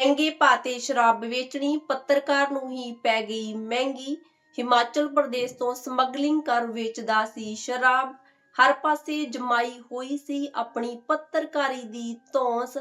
ਮਹਿੰਗੇ ਭਾਅ ਸ਼ਰਾਬ ਵੇਚਣੀ ਪੱਤਰਕਾਰ ਨੂੰ ਹੀ ਪੈ ਗਈ ਮਹਿੰਗੀ। ਹਿਮਾਚਲ ਪ੍ਰਦੇਸ਼ ਤੋਂ ਸਮਗਲਿੰਗ ਕਰ ਵੇਚਦਾ ਸੀ ਸ਼ਰਾਬ। ਹਰ ਪਾਸੇ ਜਮਾਈ ਹੋਈ ਸੀ ਆਪਣੀ ਪੱਤਰਕਾਰੀ ਦੀ ਧੌਂਸ।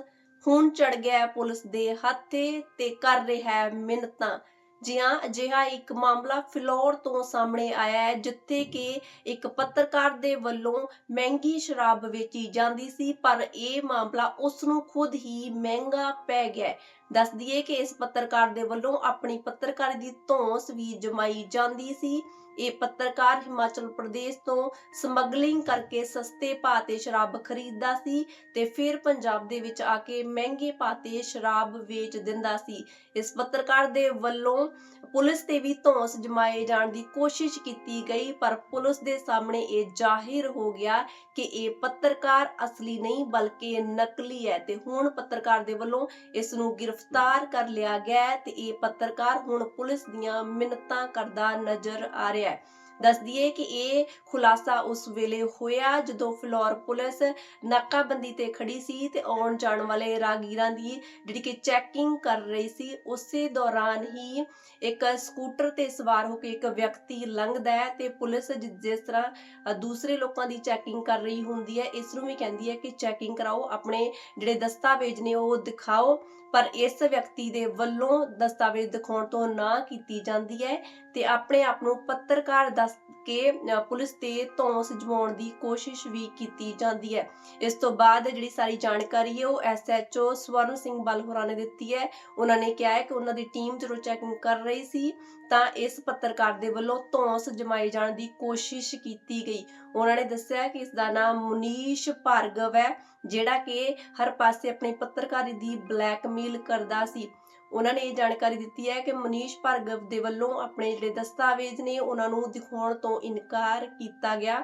ਹੁਣ ਚੜ ਗਿਆ ਪੁਲਿਸ ਦੇ ਹੱਥੇ ਤੇ ਕਰ ਰਿਹਾ ਮਿੰਨਤਾਂ ਜੀ ਹਾਂ ਅਜਿਹਾ ਇੱਕ ਮਾਮਲਾ ਫਿਲੌਰ ਤੋਂ ਸਾਹਮਣੇ ਆਇਆ ਹੈ, ਜਿੱਥੇ ਕਿ ਇੱਕ ਪੱਤਰਕਾਰ ਦੇ ਵੱਲੋਂ ਮਹਿੰਗੀ ਸ਼ਰਾਬ ਵੇਚੀ ਜਾਂਦੀ ਸੀ, ਪਰ ਇਹ ਮਾਮਲਾ ਉਸ ਨੂੰ ਖੁਦ ਹੀ ਮਹਿੰਗਾ ਪੈ ਗਿਆ ਹੈ। ਦੱਸ ਦਈਏ ਕਿ ਇਸ ਪੱਤਰਕਾਰ ਦੇ ਵੱਲੋਂ ਆਪਣੀ ਪੱਤਰਕਾਰੀ ਦੀ ਧੌਂਸ ਵੀ ਜਮਾਈ ਜਾਂਦੀ ਸੀ ਇਹ ਪੱਤਰਕਾਰ ਹਿਮਾਚਲ ਪ੍ਰਦੇਸ਼ ਤੋਂ ਸਮਗਲਿੰਗ ਕਰਕੇ ਸਸਤੇ ਭਾਅ ਤੇ ਸ਼ਰਾਬ ਖਰੀਦਦਾ ਸੀ ਤੇ ਫਿਰ ਪੰਜਾਬ ਦੇ ਵਿੱਚ ਆ ਕੇ ਮਹਿੰਗੇ ਭਾਅ ਤੇ ਸ਼ਰਾਬ ਵੇਚ ਦਿੰਦਾ ਸੀ। ਇਸ ਪੱਤਰਕਾਰ ਦੇ ਵੱਲੋਂ ਪੁਲਿਸ ਤੇ ਵੀ ਧੌਂਸ ਜਮਾਏ ਜਾਣ ਦੀ ਕੋਸ਼ਿਸ਼ ਕੀਤੀ ਗਈ, ਪਰ ਪੁਲਿਸ ਦੇ ਸਾਹਮਣੇ ਇਹ ਜ਼ਾਹਿਰ ਹੋ ਗਿਆ ਕਿ ਇਹ ਪੱਤਰਕਾਰ ਅਸਲੀ ਨਹੀਂ, ਬਲਕਿ ਨਕਲੀ ਹੈ ਤੇ ਹੁਣ ਪੱਤਰਕਾਰ ਦੇ ਵੱਲੋਂ ਇਸ ਨੂੰ ਗ੍ਰਿਫਤਾਰ ਕਰ ਲਿਆ ਗਿਆ ਤੇ ਇਹ ਪੱਤਰਕਾਰ ਹੁਣ ਪੁਲਿਸ ਦੀਆਂ ਮਿੰਨਤਾਂ ਕਰਦਾ ਨਜ਼ਰ ਆ ਰਿਹਾ ਹੈ। ਦੱਸ ਦਈਏ ਕਿ ਇਹ ਖੁਲਾਸਾ ਉਸ ਵੇਲੇ ਹੋਇਆ ਜਦੋਂ ਫਲੋਰ ਪੁਲਿਸ ਨਾਕਾਬੰਦੀ ਤੇ ਖੜੀ ਸੀ ਤੇ ਆਉਣ ਜਾਣ ਵਾਲੇ ਰਾਗੀਰਾਂ ਦੀ ਜਿਹੜੀ ਕਿ ਚੈਕਿੰਗ ਕਰ ਰਹੀ ਸੀ, ਉਸੇ ਦੌਰਾਨ ਹੀ ਇੱਕ ਸਕੂਟਰ ਤੇ ਸਵਾਰ ਹੋ ਕੇ ਇੱਕ ਵਿਅਕਤੀ ਲੰਘਦਾ ਹੈ ਤੇ ਪੁਲਿਸ ਜਿਸ ਤਰ੍ਹਾਂ ਦੂਸਰੇ ਲੋਕਾਂ ਦੀ ਚੈਕਿੰਗ ਕਰ ਰਹੀ ਹੁੰਦੀ ਹੈ, ਇਸ ਨੂੰ ਵੀ ਕਹਿੰਦੀ ਹੈ ਕਿ ਚੈਕਿੰਗ ਕਰਾਓ, ਆਪਣੇ ਜਿਹੜੇ ਦਸਤਾਵੇਜ਼ ਨੇ ਉਹ ਦਿਖਾਓ। ਪਰ ਇਸ ਵਿਅਕਤੀ ਦੇ ਵੱਲੋਂ ਦਸਤਾਵੇਜ਼ ਦਿਖਾਉਣ ਤੋਂ ਨਾ ਕੀਤੀ ਜਾਂਦੀ ਹੈ। ਤੇ ਆਪਣੇ ਆਪ ਨੂੰ ਪੱਤਰਕਾਰ ਦੱਸ ਕੇ ਪੁਲਿਸ ਤੇ ਧੌਂਸ ਜਮਾਉਣ ਦੀ ਕੋਸ਼ਿਸ਼ ਵੀ ਕੀਤੀ ਜਾਂਦੀ ਹੈ। ਇਸ ਤੋਂ ਬਾਅਦ ਜਿਹੜੀ ਸਾਰੀ ਜਾਣਕਾਰੀ ਹੈ, ਉਹ ਐਸਐਚਓ ਸਵਰਨ ਸਿੰਘ ਬਲ ਨੇ ਦਿੱਤੀ ਹੈ। ਉਹਨਾਂ ਨੇ ਕਿਹਾ ਹੈ ਕਿ ਉਹਨਾਂ ਦੀ ਟੀਮ ਜਦੋਂ ਚੈਕਿੰਗ ਕਰ ਰਹੀ ਸੀ, ਤਾਂ ਇਸ ਪੱਤਰਕਾਰ ਦੇ ਵੱਲੋਂ ਧੌਂਸ ਜਮਾਏ ਜਾਣ ਦੀ ਕੋਸ਼ਿਸ਼ ਕੀਤੀ ਗਈ। ਉਹਨਾਂ ਨੇ ਦੱਸਿਆ ਕਿ ਇਸ ਦਾ ਨਾਮ ਮੁਨੀਸ਼ ਭਾਰਗਵ ਹੈ, ਜਿਹੜਾ ਕਿ ਹਰ ਪਾਸੇ ਆਪਣੀ ਪੱਤਰਕਾਰੀ ਦੀ ਬਲੈਕਮੇਲ ਕਰਦਾ ਸੀ। ਉਹਨਾਂ ਨੇ ਇਹ ਜਾਣਕਾਰੀ ਦਿੱਤੀ ਹੈ ਕਿ ਮਨੀਸ਼ ਭਾਰਗਵ ਦੇ ਵੱਲੋਂ ਆਪਣੇ ਜਿਹੜੇ ਦਸਤਾਵੇਜ਼ ਨੇ ਉਹਨਾਂ ਨੂੰ ਦਿਖਾਉਣ ਤੋਂ ਇਨਕਾਰ ਕੀਤਾ ਗਿਆ।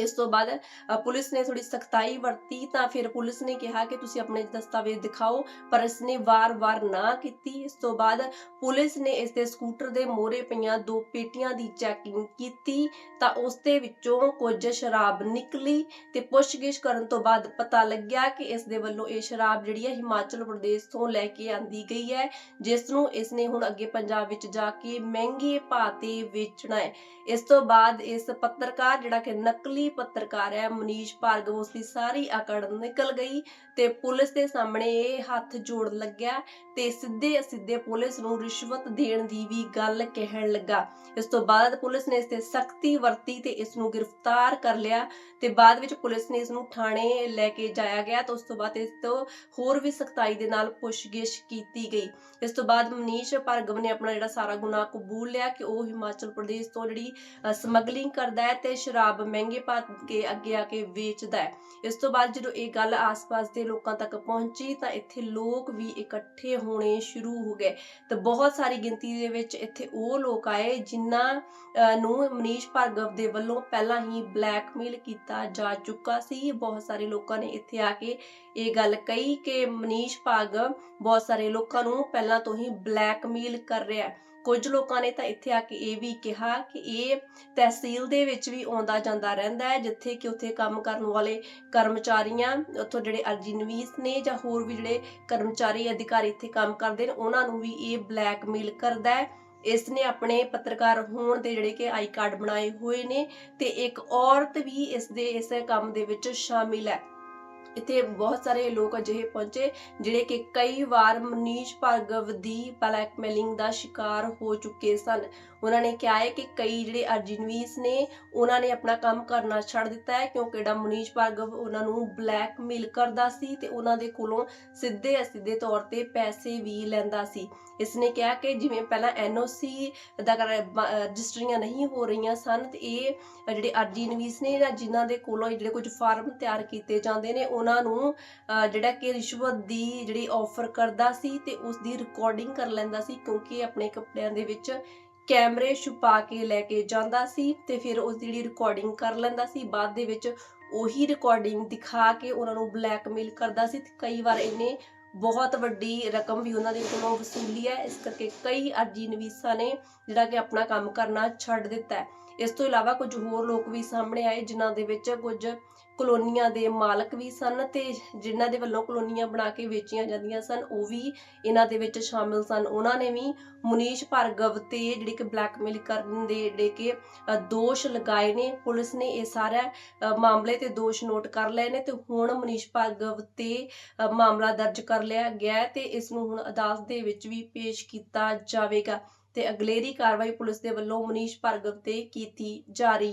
ਇਸ ਤੋਂ ਬਾਅਦ ਪੁਲਿਸ ਨੇ ਥੋੜੀ ਸਖਤਾਈ ਵਰਤੀ ਤਾਂ ਫਿਰ ਪੁਲਿਸ ਨੇ ਕਿਹਾ ਕਿ ਤੁਸੀਂ ਆਪਣੇ ਦਸਤਾਵੇਜ਼ ਦਿਖਾਓ, ਪਰ ਇਸਨੇ ਵਾਰ-ਵਾਰ ਨਾ ਕੀਤੀ। ਇਸ ਤੋਂ ਬਾਅਦ ਪੁਲਿਸ ਨੇ ਇਸ ਦੇ ਸਕੂਟਰ ਦੇ ਮੋਹਰੇ ਪਈਆਂ ਦੋ ਪੇਟੀਆਂ ਦੀ ਚੈਕਿੰਗ ਕੀਤੀ ਤਾਂ ਉਸ ਦੇ ਵਿੱਚੋਂ ਕੁਝ ਸ਼ਰਾਬ ਨਿਕਲੀ ਤੇ ਪੁੱਛਗਿੱਛ ਕਰਨ ਤੋਂ ਬਾਅਦ ਪਤਾ ਲੱਗਿਆ ਕਿ ਇਸ ਦੇ ਵੱਲੋਂ ਇਹ ਸ਼ਰਾਬ ਜਿਹੜੀ ਹੈ ਹਿਮਾਚਲ ਪ੍ਰਦੇਸ਼ ਤੋਂ ਲੈ ਕੇ ਆਂਦੀ ਗਈ ਹੈ, ਜਿਸ ਨੂੰ ਇਸ ਨੇ ਹੁਣ ਅੱਗੇ ਪੰਜਾਬ ਵਿੱਚ ਜਾ ਕੇ ਮਹਿੰਗੇ ਭਾਅ ਤੇ ਵੇਚਣਾ ਹੈ। ਇਸ ਤੋਂ ਬਾਅਦ ਇਸ ਪੱਤਰਕਾਰ ਜਿਹੜਾ ਕਿ ਨਕਲੀ ਪੱਤਰਕਾਰ ਹੈ ਮਨੀਸ਼ ਭਾਰਗਵ, ਉਸ ਦੀ ਸਾਰੀ ਆਕੜ ਨਿਕਲ ਗਈ ਤੇ ਪੁਲਿਸ ਦੇ ਸਾਹਮਣੇ ਇਹ ਹੱਥ ਜੋੜਨ ਲੱਗਿਆ ਤੇ ਸਿੱਧੇ ਸਿੱਧੇ ਪੁਲਿਸ ਨੂੰ ਰਿਸ਼ਵਤ ਦੇਣ ਦੀ ਵੀ ਗੱਲ ਕਹਿਣ ਲੱਗਾ। ਇਸ ਤੋਂ ਬਾਅਦ ਪੁਲਿਸ ਨੇ ਇਸ ਤੇ ਸਖਤੀ ਵਰਤੀ ਤੇ ਇਸ ਨੂੰ ਗ੍ਰਿਫਤਾਰ ਕਰ ਲਿਆ ਤੇ ਬਾਅਦ ਵਿੱਚ ਪੁਲਿਸ ਨੇ ਇਸ ਨੂੰ ਥਾਣੇ ਲੈ ਕੇ ਜਾਇਆ ਗਿਆ ਤੇ ਉਸ ਤੋਂ ਬਾਅਦ ਇਸ ਤੋਂ ਹੋਰ ਵੀ ਸਖਤਾਈ ਦੇ ਨਾਲ ਪੁੱਛਗਿੱਛ ਕੀਤੀ ਗਈ। ਇਸ ਤੋਂ ਬਾਅਦ ਮਨੀਸ਼ ਭਾਰਗਵ ਨੇ ਆਪਣਾ ਜਿਹੜਾ ਸਾਰਾ ਗੁਨਾਹ ਕਬੂਲ ਲਿਆ ਕਿ ਉਹ ਹਿਮਾਚਲ ਪ੍ਰਦੇਸ਼ ਤੋਂ ਜਿਹੜੀ ਸਮਗਲਿੰਗ ਕਰਦਾ ਹੈ ਤੇ ਸ਼ਰਾਬ, ਮਹਿੰਗੇ ਪਾ ਕੇ ਅੱਗੇ ਆ ਕੇ ਵੇਚਦਾ ਹੈ। ਇਸ ਤੋਂ ਬਾਅਦ ਜਦੋਂ ਇਹ ਗੱਲ ਆਸ-ਪਾਸ ਦੇ ਲੋਕਾਂ ਤੱਕ ਪਹੁੰਚੀ ਤਾਂ ਇੱਥੇ ਲੋਕ ਵੀ ਇਕੱਠੇ ਹੋਣੇ ਸ਼ੁਰੂ ਹੋ ਗਏ। ਤੇ ਬਹੁਤ ਸਾਰੀ ਗਿਣਤੀ ਦੇ ਵਿੱਚ ਇੱਥੇ ਉਹ ਲੋਕ ਆਏ ਜਿਨ੍ਹਾਂ ਨੂੰ ਮਨੀਸ਼ ਭਾਰਗਵ ਦੇ ਵੱਲੋਂ ਪਹਿਲਾਂ ਹੀ ਬਲੈਕਮੇਲ ਕੀਤਾ ਜਾ ਚੁੱਕਾ ਸੀ। ਬਹੁਤ ਸਾਰੇ ਲੋਕਾਂ ਨੇ ਇੱਥੇ ਆ ਕੇ ਇਹ ਗੱਲ ਕਹੀ ਕਿ ਮਨੀਸ਼ ਭਾਰਗਵ ਬਹੁਤ ਸਾਰੇ ਲੋਕਾਂ ਨੂੰ ਪਹਿਲਾਂ ਤੋਂ ਹੀ ਬਲੈਕਮੇਲ ਕਰ ਰਿਹਾ ਹੈ। ਕੁਝ ਲੋਕਾਂ ਨੇ ਤਾਂ ਇੱਥੇ ਆ ਕੇ ਇਹ ਵੀ ਕਿਹਾ ਕਿ ਇਹ ਤਹਿਸੀਲ ਦੇ ਵਿੱਚ ਵੀ ਆਉਂਦਾ ਜਾਂਦਾ ਰਹਿੰਦਾ ਹੈ, ਜਿੱਥੇ ਕਿ ਉੱਥੇ ਕੰਮ ਕਰਨ ਵਾਲੇ ਕਰਮਚਾਰੀਆਂ, ਉੱਥੋਂ ਜਿਹੜੇ ਅਰਜੀ ਨੇ ਜਾਂ ਹੋਰ ਵੀ ਜਿਹੜੇ ਕਰਮਚਾਰੀ ਅਧਿਕਾਰੀ ਇੱਥੇ ਕੰਮ ਕਰਦੇ ਨੇ, ਉਹਨਾਂ ਨੂੰ ਵੀ ਇਹ ਬਲੈਕਮੇਲ ਕਰਦਾ ਹੈ। ਇਸ ਨੇ ਆਪਣੇ ਪੱਤਰਕਾਰ ਹੋਣ ਦੇ ਜਿਹੜੇ ਕਿ ਆਈ ਕਾਰਡ ਬਣਾਏ ਹੋਏ ਨੇ ਤੇ ਇੱਕ ਔਰਤ ਵੀ ਇਸ ਦੇ, ਇਸ ਕੰਮ ਦੇ ਵਿੱਚ ਸ਼ਾਮਿਲ ਹੈ। ਇੱਥੇ ਬਹੁਤ ਸਾਰੇ ਲੋਕ ਅਜਿਹੇ ਪਹੁੰਚੇ ਜਿਹੜੇ ਕਿ ਕਈ ਵਾਰ ਮਨੀਸ਼ ਭਾਰਗਵ ਦੀ ਬਲੈਕਮੇਲਿੰਗ ਦਾ ਸ਼ਿਕਾਰ ਹੋ ਚੁੱਕੇ ਸਨ। ਉਹਨਾਂ ਨੇ ਕਿਹਾ ਹੈ ਕਿ ਕਈ ਜਿਹੜੇ ਅਰਜਨਵੀਸ ਨੇ, ਉਹਨਾਂ ਨੇ ਆਪਣਾ ਕੰਮ ਕਰਨਾ ਛੱਡ ਦਿੱਤਾ ਹੈ ਕਿਉਂਕਿ ਜਿਹੜਾ ਮਨੀਸ਼ ਭਾਰਗਵ ਉਹਨਾਂ ਨੂੰ ਬਲੈਕਮੇਲ ਕਰਦਾ ਸੀ ਤੇ ਉਹਨਾਂ ਦੇ ਕੋਲੋਂ ਸਿੱਧੇ ਅਸਿੱਧੇ ਤੌਰ ਤੇ ਪੈਸੇ ਵੀ ਲੈਂਦਾ ਸੀ। ਇਸ ਨੇ ਕਿਹਾ ਕਿ ਜਿਵੇਂ ਪਹਿਲਾਂ ਐਨਓਸੀ ਦਾ ਕਰ ਬ- ਰਜਿਸਟਰੀਆਂ ਨਹੀਂ ਹੋ ਰਹੀਆਂ ਸਨ, ਤੇ ਇਹ ਜਿਹੜੇ ਅਰਜਨਵੀਸ ਨੇ ਜਾਂ ਜਿਨ੍ਹਾਂ ਦੇ ਕੋਲੋਂ ਜਿਹੜੇ ਕੁਝ ਫਾਰਮ ਤਿਆਰ ਕੀਤੇ ਜਾਂਦੇ ਨੇ ਉਹਨਾਂ ਨੂੰ ਜਿਹੜਾ ਕਿ ਰਿਸ਼ਵਤ ਦੀ ਜਿਹੜੀ ਆਫਰ ਕਰਦਾ ਸੀ ਤੇ ਉਸ ਦੀ ਰਿਕਾਰਡਿੰਗ ਕਰ ਲੈਂਦਾ ਸੀ ਕਿਉਂਕਿ ਆਪਣੇ ਕੱਪੜਿਆਂ ਦੇ ਵਿੱਚ ਕੈਮਰੇ ਛੁਪਾ ਕੇ ਲੈ ਕੇ ਜਾਂਦਾ ਸੀ ਤੇ ਫਿਰ ਉਸ ਦੀ ਜਿਹੜੀ ਰਿਕਾਰਡਿੰਗ ਕਰ ਲੈਂਦਾ ਸੀ, ਬਾਅਦ ਦੇ ਵਿੱਚ ਉਹੀ ਰਿਕਾਰਡਿੰਗ ਦਿਖਾ ਕੇ ਉਹਨਾਂ ਨੂੰ ਬਲੈਕਮੇਲ ਕਰਦਾ ਸੀ ਤੇ ਕਈ ਵਾਰ ਇਹਨੇ ਬਹੁਤ ਵੱਡੀ ਰਕਮ ਵੀ ਉਹਨਾਂ ਦੇ ਕੋਲੋਂ ਵਸੂਲੀ ਹੈ, ਇਸ ਕਰਕੇ ਕਈ ਅਰਜੀ ਨਵੀਸਾਂ ਨੇ ਜਿਹੜਾ ਕਿ ਆਪਣਾ ਕੰਮ ਕਰਨਾ ਛੱਡ ਦਿੱਤਾ ਹੈ। ਇਸ ਤੋਂ ਇਲਾਵਾ ਕੁਝ ਹੋਰ ਲੋਕ ਵੀ ਸਾਹਮਣੇ ਆਏ, ਜਿਨ੍ਹਾਂ ਦੇ ਵਿੱਚ ਕੁਝ ਕਲੋਨੀਆਂ ਦੇ ਮਾਲਕ ਵੀ ਸਨ ਤੇ ਜਿਨ੍ਹਾਂ ਦੇ ਵੱਲੋਂ ਕਲੋਨੀਆਂ ਬਣਾ ਕੇ ਵੇਚੀਆਂ ਜਾਂਦੀਆਂ ਸਨ, ਉਹ ਵੀ ਇਹਨਾਂ ਦੇ ਵਿੱਚ ਸ਼ਾਮਿਲ ਸਨ। ਉਹਨਾਂ ਨੇ ਵੀ ਮੁਨੀਸ਼ ਭਾਰਗਵ ਤੇ ਜਿਹੜੀ ਕਿ ਬਲੈਕਮੇਲ ਕਰਨ ਦੇ ਜਿਹੜੇ ਕਿ ਦੋਸ਼ ਲਗਾਏ ਨੇ। ਪੁਲਿਸ ਨੇ ਇਹ ਸਾਰਾ ਮਾਮਲੇ ਤੇ ਦੋਸ਼ ਨੋਟ ਕਰ ਲਏ ਨੇ ਤੇ ਹੁਣ ਮਨੀਸ਼ ਭਾਰਗਵ ਤੇ ਮਾਮਲਾ ਦਰਜ ਕਰ ਲਿਆ ਗਿਆ ਤੇ ਇਸ ਨੂੰ ਹੁਣ ਅਦਾਲਤ ਦੇ ਵਿੱਚ ਵੀ ਪੇਸ਼ ਕੀਤਾ ਜਾਵੇਗਾ। ਤੇ ਅਗਲੇਰੀ ਕਾਰਵਾਈ ਪੁਲਿਸ ਦੇ ਵੱਲੋਂ ਮਨੀਸ਼ ਭਾਰਗਵ ਤੇ ਕੀਤੀ ਜਾ ਰਹੀ